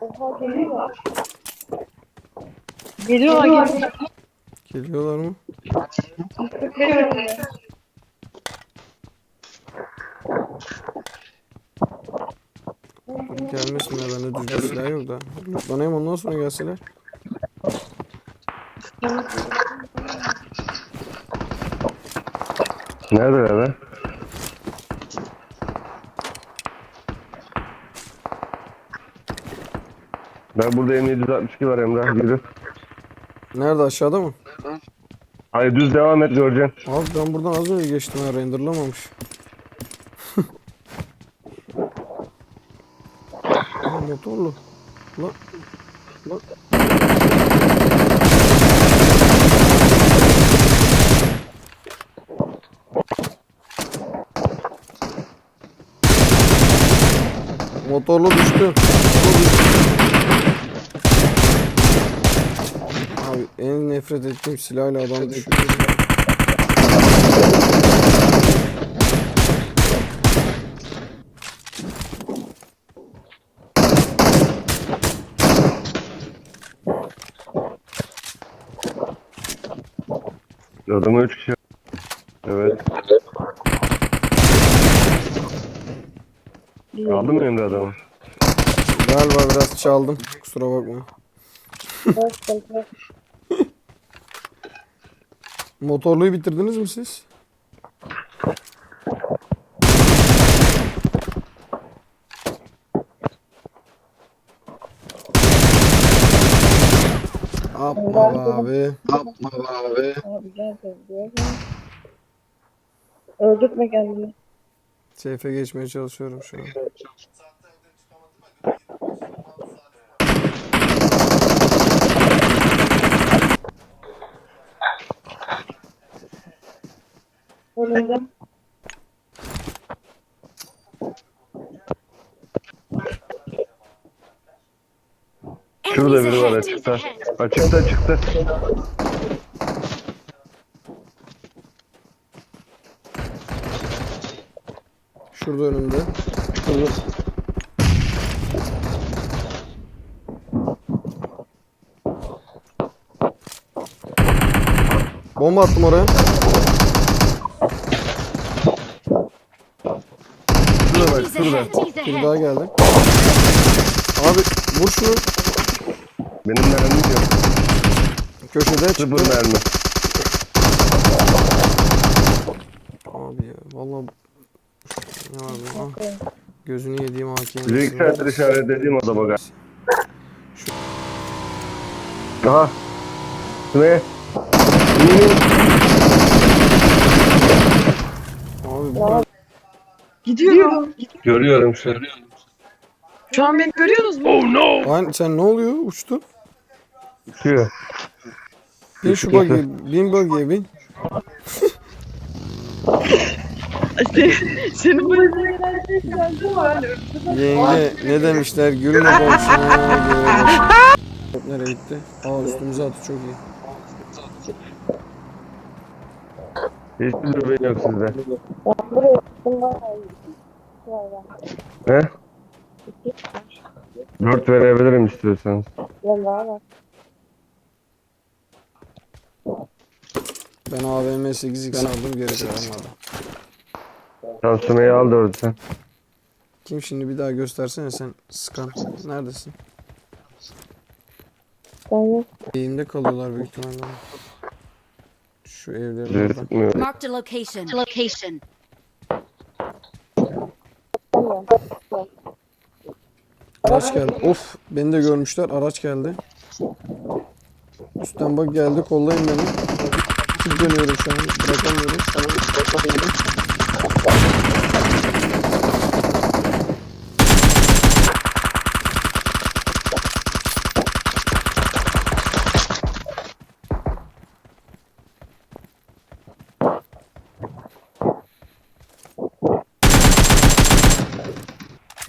Oha geliyor. Geliyorlar geliyorlar. Geliyorlar mı? Geliyorlar. Gelmesin ya bende düzgün silah yok da. Lootlanayım ondan sonra gelseler. Nerede be? Ben burada M762 var Emrah yürü. Nerede aşağıda mı? Hayır düz devam et göreceksin. Abi ben buradan az önce geçtim ha renderlamamış. Motorlu. Lan. Lan. Motorlu düştü. Motorlu düştü. Abi en nefret ettiğim silahla adam düşüyor. Adamı 3 kişi. Evet. Aldın mı Emre adamı? Galiba biraz çaldım. Kusura bakma. Motorluyu bitirdiniz mi siz? Yapma abi. Abi gel gel gel. Öldürtme kendini. Seyfe geçmeye çalışıyorum şu an. Önünde. Şurada biri var açıkta. Açıkta çıktı. Şurada önümde. Bomba attım oraya. Enemies şurada. Bir daha geldi. Abi vur şunu. Benim mermim yok. Köşede çıktı. Sıfır mermi. Abi ya vallahi ne var bu? Ah, Gözünü yediğim hakim. Bir iki saattir işaretlediğim adama gel. Aha. Ne? Abi bu Gidiyor. Görüyorum şu. Şu an beni görüyorsunuz mu? Lan sen ne oluyor? Uçtun. Şu. Bin şu buggy'e, bin buggy'e bin. Senin bu yüzüne gelen şey geldi mi öyle? Yenge ne demişler? Gülme. Top nereye gitti? Aa üstümüze attı çok iyi. Hiçbir dürbün yok sizde. Buraya ya. He? Dört verebilirim istiyorsanız. Ben daha var. Ben AVM 8x aldım geri. Tamam Sümeyye al dördü sen. Kim şimdi bir daha göstersene sen skan. Neredesin? Ben yok. Eğimde kalıyorlar büyük ihtimalle. Şu evlerin orada. tutmuyor. Marked a location. Location. Araç geldi. Of beni de görmüşler. Araç geldi. Üstten bak geldi. Kollayın beni. Dönüyorum şu an. Bırakamıyorum.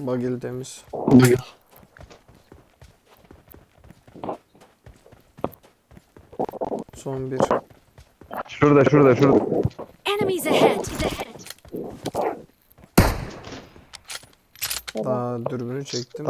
Bagel temiz. Son bir. Şurada şurada şurada. Enemies ahead. Daha dürbünü çektim.